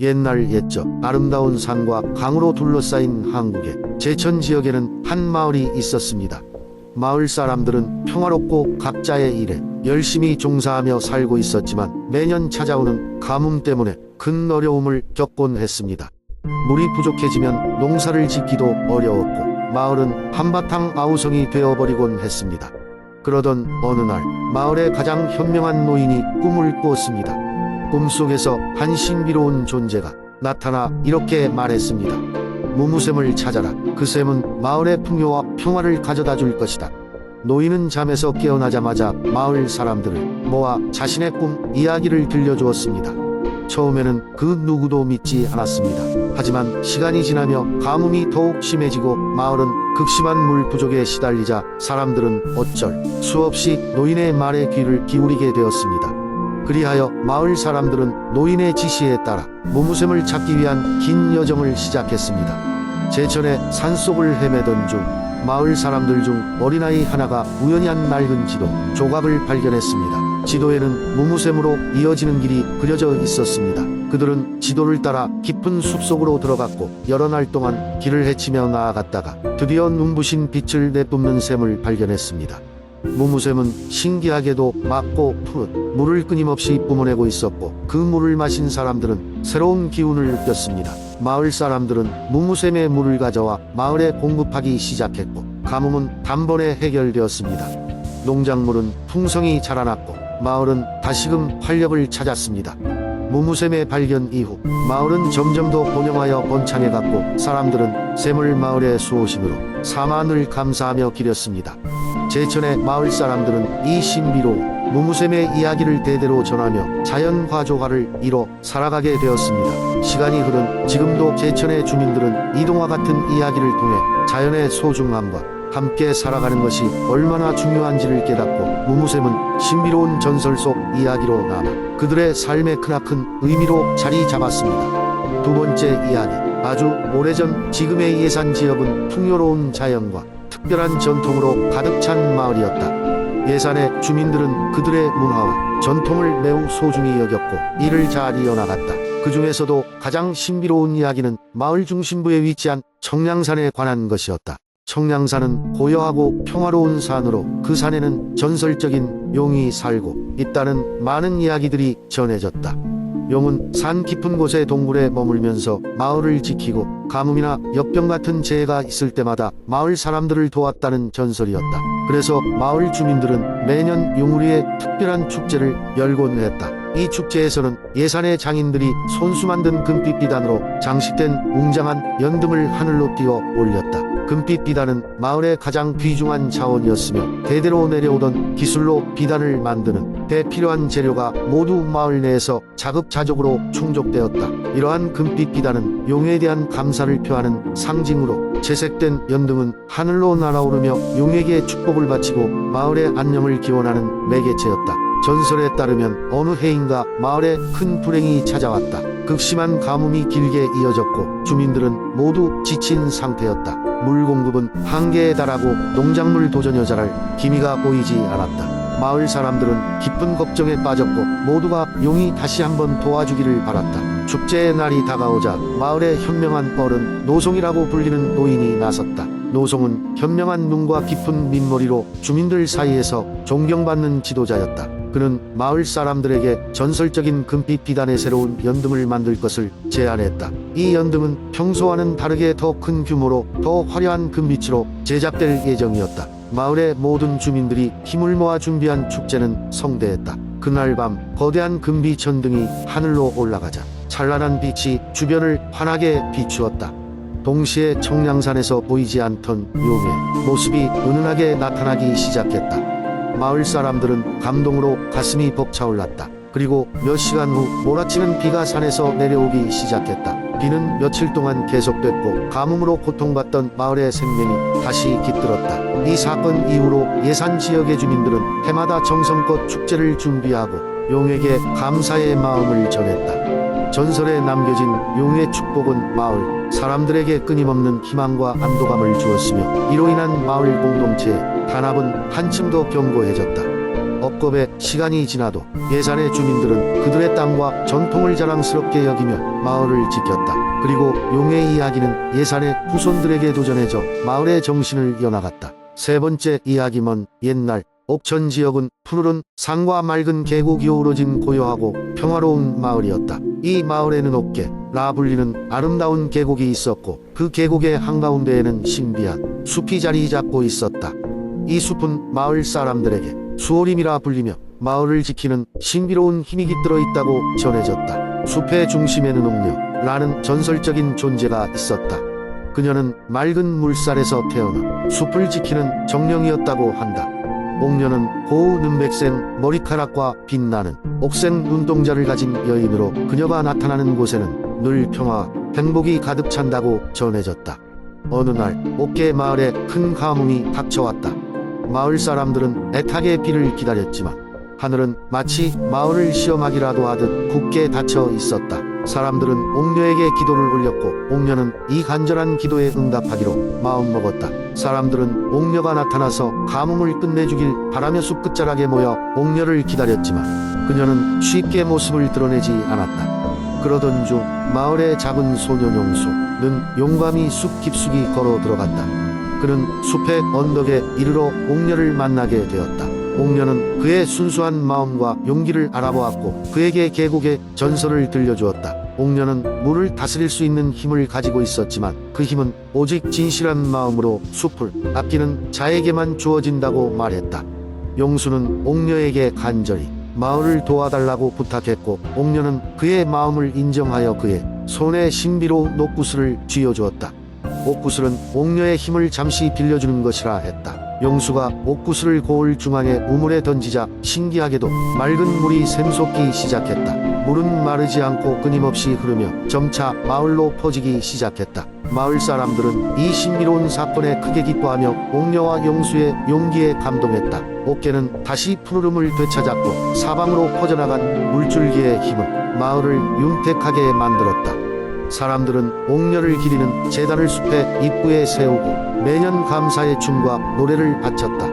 옛날 옛적 아름다운 산과 강으로 둘러싸인 한국의 제천 지역에는 한 마을이 있었습니다. 마을 사람들은 평화롭고 각자의 일에 열심히 종사하며 살고 있었지만 매년 찾아오는 가뭄 때문에 큰 어려움을 겪곤 했습니다. 물이 부족해지면 농사를 짓기도 어려웠고 마을은 한바탕 아우성이 되어버리곤 했습니다. 그러던 어느 날 마을의 가장 현명한 노인이 꿈을 꾸었습니다. 꿈속에서 한 신비로운 존재가 나타나 이렇게 말했습니다. 무무샘을 찾아라. 그 샘은 마을의 풍요와 평화를 가져다 줄 것이다. 노인은 잠에서 깨어나자마자 마을 사람들을 모아 자신의 꿈 이야기를 들려주었습니다. 처음에는 그 누구도 믿지 않았습니다. 하지만 시간이 지나며 가뭄이 더욱 심해지고 마을은 극심한 물 부족에 시달리자 사람들은 어쩔 수 없이 노인의 말에 귀를 기울이게 되었습니다. 그리하여 마을 사람들은 노인의 지시에 따라 무무샘을 찾기 위한 긴 여정을 시작했습니다. 제천의 산속을 헤매던 중 마을 사람들 중 어린아이 하나가 우연히 한 낡은 지도 조각을 발견했습니다. 지도에는 무무샘으로 이어지는 길이 그려져 있었습니다. 그들은 지도를 따라 깊은 숲속으로 들어갔고 여러 날 동안 길을 헤치며 나아갔다가 드디어 눈부신 빛을 내뿜는 샘을 발견했습니다. 무무샘은 신기하게도 맑고 푸른 물을 끊임없이 뿜어내고 있었고 그 물을 마신 사람들은 새로운 기운을 느꼈습니다. 마을 사람들은 무무샘의 물을 가져와 마을에 공급하기 시작했고 가뭄은 단번에 해결되었습니다. 농작물은 풍성히 자라났고 마을은 다시금 활력을 찾았습니다. 무무샘의 발견 이후 마을은 점점 더 번영하여 번창해갔고 사람들은 샘을 마을의 수호신으로 사만을 감사하며 기렸습니다. 제천의 마을 사람들은 이 신비로운 무무샘의 이야기를 대대로 전하며 자연 화조화를 이뤄 살아가게 되었습니다. 시간이 흐른 지금도 제천의 주민들은 이동화 같은 이야기를 통해 자연의 소중함과 함께 살아가는 것이 얼마나 중요한지를 깨닫고 무무샘은 신비로운 전설 속 이야기로 남아 그들의 삶의 크나큰 의미로 자리 잡았습니다. 두 번째 이야기 아주 오래전 지금의 예산 지역은 풍요로운 자연과 특별한 전통으로 가득 찬 마을이었다. 예산의 주민들은 그들의 문화와 전통을 매우 소중히 여겼고 이를 잘 이어나갔다. 그 중에서도 가장 신비로운 이야기는 마을 중심부에 위치한 청량산에 관한 것이었다. 청량산은 고요하고 평화로운 산으로 그 산에는 전설적인 용이 살고 있다는 많은 이야기들이 전해졌다. 용은 산 깊은 곳의 동굴에 머물면서 마을을 지키고 가뭄이나 엽병 같은 재해가 있을 때마다 마을 사람들을 도왔다는 전설이었다. 그래서 마을 주민들은 매년 용우리에 특별한 축제를 열곤 했다. 이 축제에서는 예산의 장인들이 손수 만든 금빛 비단으로 장식된 웅장한 연등을 하늘로 띄워 올렸다. 금빛 비단은 마을의 가장 귀중한 자원이었으며 대대로 내려오던 기술로 비단을 만드는 데 필요한 재료가 모두 마을 내에서 자급자족으로 충족되었다. 이러한 금빛 비단은 용에 대한 감사를 표하는 상징으로 채색된 연등은 하늘로 날아오르며 용에게 축복을 바치고 마을의 안녕을 기원하는 매개체였다. 전설에 따르면 어느 해인가 마을에 큰 불행이 찾아왔다. 극심한 가뭄이 길게 이어졌고 주민들은 모두 지친 상태였다. 물 공급은 한계에 달하고 농작물 도전 여 자랄 기미가 보이지 않았다. 마을 사람들은 기쁜 걱정에 빠졌고 모두가 용이 다시 한번 도와주기를 바랐다. 축제의 날이 다가오자 마을의 현명한 어른 노송이라고 불리는 노인이 나섰다. 노송은 현명한 눈과 깊은 민머리로 주민들 사이에서 존경받는 지도자였다. 그는 마을 사람들에게 전설적인 금빛 비단의 새로운 연등을 만들 것을 제안했다. 이 연등은 평소와는 다르게 더 큰 규모로 더 화려한 금빛으로 제작될 예정이었다. 마을의 모든 주민들이 힘을 모아 준비한 축제는 성대했다. 그날 밤 거대한 금빛 전등이 하늘로 올라가자 찬란한 빛이 주변을 환하게 비추었다. 동시에 청량산에서 보이지 않던 용의 모습이 은은하게 나타나기 시작했다. 마을 사람들은 감동으로 가슴이 벅차올랐다. 그리고 몇 시간 후 몰아치는 비가 산에서 내려오기 시작했다. 비는 며칠 동안 계속됐고 가뭄으로 고통받던 마을의 생명이 다시 깃들었다. 이 사건 이후로 예산 지역의 주민들은 해마다 정성껏 축제를 준비하고 용에게 감사의 마음을 전했다. 전설에 남겨진 용의 축복은 마을 사람들에게 끊임없는 희망과 안도감을 주었으며 이로 인한 마을 공동체의 단합은 한층 더 견고해졌다. 억겁에 시간이 지나도 예산의 주민들은 그들의 땅과 전통을 자랑스럽게 여기며 마을을 지켰다. 그리고 용의 이야기는 예산의 후손들에게 도 전해져 마을의 정신을 이어나갔다. 세 번째 이야기는 옛날 옥천 지역은 푸르른 산과 맑은 계곡이 어우러진 고요하고 평화로운 마을이었다. 이 마을에는 옥계, 라 불리는 아름다운 계곡이 있었고 그 계곡의 한가운데에는 신비한 숲이 자리 잡고 있었다. 이 숲은 마을 사람들에게 수호림이라 불리며 마을을 지키는 신비로운 힘이 깃들어 있다고 전해졌다. 숲의 중심에는 옥녀, 라는 전설적인 존재가 있었다. 그녀는 맑은 물살에서 태어나 숲을 지키는 정령이었다고 한다. 옥녀는 고운 은백색 머리카락과 빛나는 옥색 눈동자를 가진 여인으로 그녀가 나타나는 곳에는 늘 평화, 행복이 가득 찬다고 전해졌다. 어느 날 옥계 마을에 큰 가뭄이 닥쳐왔다. 마을 사람들은 애타게 비를 기다렸지만 하늘은 마치 마을을 시험하기라도 하듯 굳게 닫혀 있었다. 사람들은 옥녀에게 기도를 올렸고 옥녀는 이 간절한 기도에 응답하기로 마음먹었다. 사람들은 옥녀가 나타나서 가뭄을 끝내주길 바라며 숲 끝자락에 모여 옥녀를 기다렸지만 그녀는 쉽게 모습을 드러내지 않았다. 그러던 중 마을의 작은 소년 용수는 용감히 숲 깊숙이 걸어 들어갔다. 그는 숲의 언덕에 이르러 옥녀를 만나게 되었다. 옥녀는 그의 순수한 마음과 용기를 알아보았고 그에게 계곡의 전설을 들려주었다. 옥녀는 물을 다스릴 수 있는 힘을 가지고 있었지만 그 힘은 오직 진실한 마음으로 숲을 아끼는 자에게만 주어진다고 말했다. 용수는 옥녀에게 간절히 마을을 도와달라고 부탁했고 옥녀는 그의 마음을 인정하여 그의 손에 신비로 녹구슬을 쥐어주었다. 옥구슬은 옥녀의 힘을 잠시 빌려주는 것이라 했다. 용수가 옥구슬을 고을 중앙에 우물에 던지자 신기하게도 맑은 물이 샘솟기 시작했다. 물은 마르지 않고 끊임없이 흐르며 점차 마을로 퍼지기 시작했다. 마을 사람들은 이 신비로운 사건에 크게 기뻐하며 옥녀와 용수의 용기에 감동했다. 옥계는 다시 푸르름을 되찾았고 사방으로 퍼져나간 물줄기의 힘은 마을을 윤택하게 만들었다. 사람들은 옥녀를 기리는 재단을 숲의 입구에 세우고 매년 감사의 춤과 노래를 바쳤다.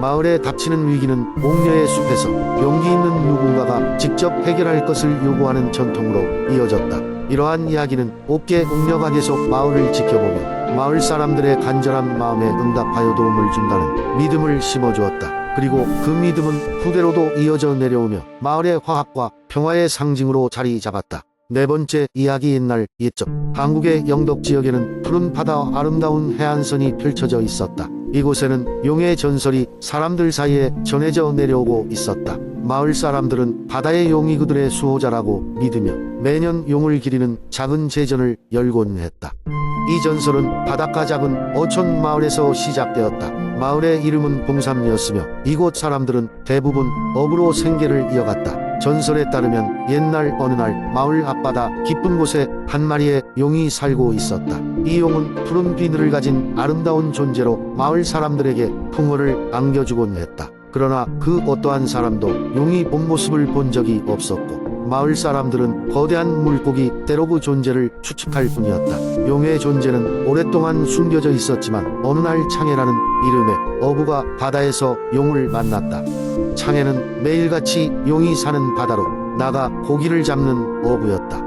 마을에 닥치는 위기는 옥녀의 숲에서 용기 있는 누군가가 직접 해결할 것을 요구하는 전통으로 이어졌다. 이러한 이야기는 옥계 옥녀가 계속 마을을 지켜보며 마을 사람들의 간절한 마음에 응답하여 도움을 준다는 믿음을 심어주었다. 그리고 그 믿음은 후대로도 이어져 내려오며 마을의 화합과 평화의 상징으로 자리 잡았다. 네 번째 이야기 옛날 옛적 한국의 영덕 지역에는 푸른 바다와 아름다운 해안선이 펼쳐져 있었다. 이곳에는 용의 전설이 사람들 사이에 전해져 내려오고 있었다. 마을 사람들은 바다의 용이 그들의 수호자라고 믿으며 매년 용을 기리는 작은 제전을 열곤 했다. 이 전설은 바닷가 작은 어촌 마을에서 시작되었다. 마을의 이름은 봉삼리였으며 이곳 사람들은 대부분 업으로 생계를 이어갔다. 전설에 따르면 옛날 어느 날 마을 앞바다 깊은 곳에 한 마리의 용이 살고 있었다. 이 용은 푸른 비늘을 가진 아름다운 존재로 마을 사람들에게 풍어를 안겨주곤 했다. 그러나 그 어떠한 사람도 용이 본 모습을 본 적이 없었고 마을 사람들은 거대한 물고기 때로그 존재를 추측할 뿐이었다. 용의 존재는 오랫동안 숨겨져 있었지만 어느 날 창해라는 이름의 어부가 바다에서 용을 만났다. 창해는 매일같이 용이 사는 바다로 나가 고기를 잡는 어부였다.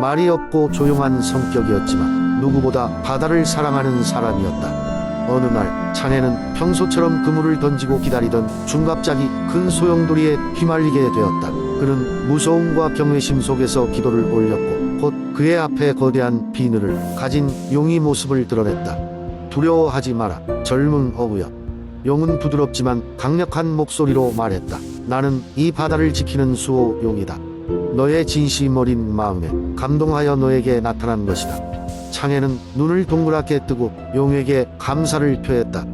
말이 없고 조용한 성격이었지만 누구보다 바다를 사랑하는 사람이었다. 어느 날 창해는 평소처럼 그물을 던지고 기다리던 중갑자기 큰 소용돌이에 휘말리게 되었다. 그는 무서움과 경외심 속에서 기도를 올렸고 곧 그의 앞에 거대한 비늘을 가진 용이 모습을 드러냈다. 두려워하지 마라. 젊은 어부여. 용은 부드럽지만 강력한 목소리로 말했다. 나는 이 바다를 지키는 수호 용이다. 너의 진심 어린 마음에 감동하여 너에게 나타난 것이다. 창해는 눈을 동그랗게 뜨고 용에게 감사를 표했다.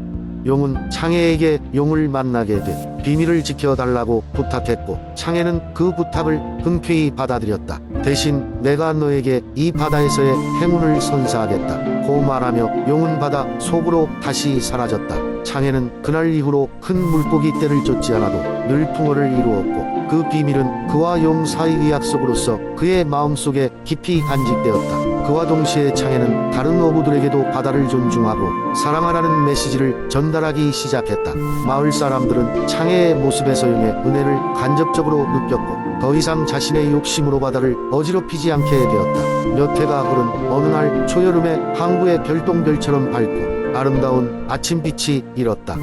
용은 창해에게 용을 만나게 돼 비밀을 지켜달라고 부탁했고 창해는 그 부탁을 흔쾌히 받아들였다. 대신 내가 너에게 이 바다에서의 행운을 선사하겠다. 고 말하며 용은 바다 속으로 다시 사라졌다. 창해는 그날 이후로 큰 물고기 떼를 쫓지 않아도 늘 풍어를 이루었고 그 비밀은 그와 용 사이의 약속으로서 그의 마음속에 깊이 간직되었다. 그와 동시에 창에는 다른 어부들에게도 바다를 존중하고 사랑하라는 메시지를 전달하기 시작했다. 마을 사람들은 창해의 모습에서 용의 은혜를 간접적으로 느꼈고 더 이상 자신의 욕심으로 바다를 어지럽히지 않게 되었다. 몇 해가 흐른 어느 날 초여름에 항구의 별똥별처럼 밝고 아름다운 아침빛이 일었다.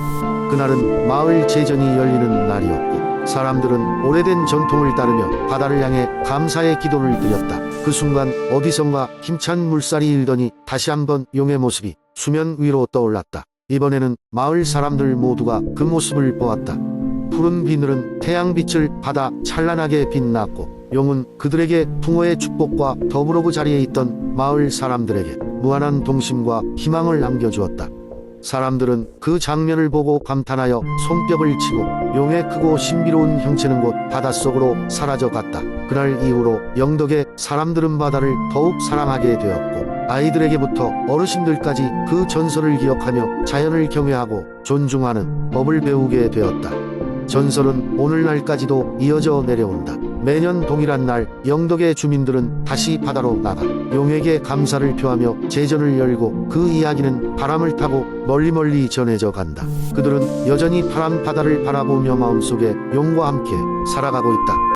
그날은 마을 제전이 열리는 날이었고 사람들은 오래된 전통을 따르며 바다를 향해 감사의 기도를 드렸다. 그 순간 어디선가 힘찬 물살이 일더니 다시 한번 용의 모습이 수면 위로 떠올랐다. 이번에는 마을 사람들 모두가 그 모습을 보았다. 푸른 비늘은 태양빛을 받아 찬란하게 빛났고 용은 그들에게 붕어의 축복과 더불어 그 자리에 있던 마을 사람들에게 무한한 동심과 희망을 안겨주었다. 사람들은 그 장면을 보고 감탄하여 손뼉을 치고 용의 크고 신비로운 형체는 곧 바닷속으로 사라져 갔다. 그날 이후로 영덕의 사람들은 바다를 더욱 사랑하게 되었고 아이들에게부터 어르신들까지 그 전설을 기억하며 자연을 경외하고 존중하는 법을 배우게 되었다. 전설은 오늘날까지도 이어져 내려온다. 매년 동일한 날 영덕의 주민들은 다시 바다로 나가 용에게 감사를 표하며 제전을 열고 그 이야기는 바람을 타고 멀리 멀리 전해져 간다. 그들은 여전히 파란 바다를 바라보며 마음속에 용과 함께 살아가고 있다.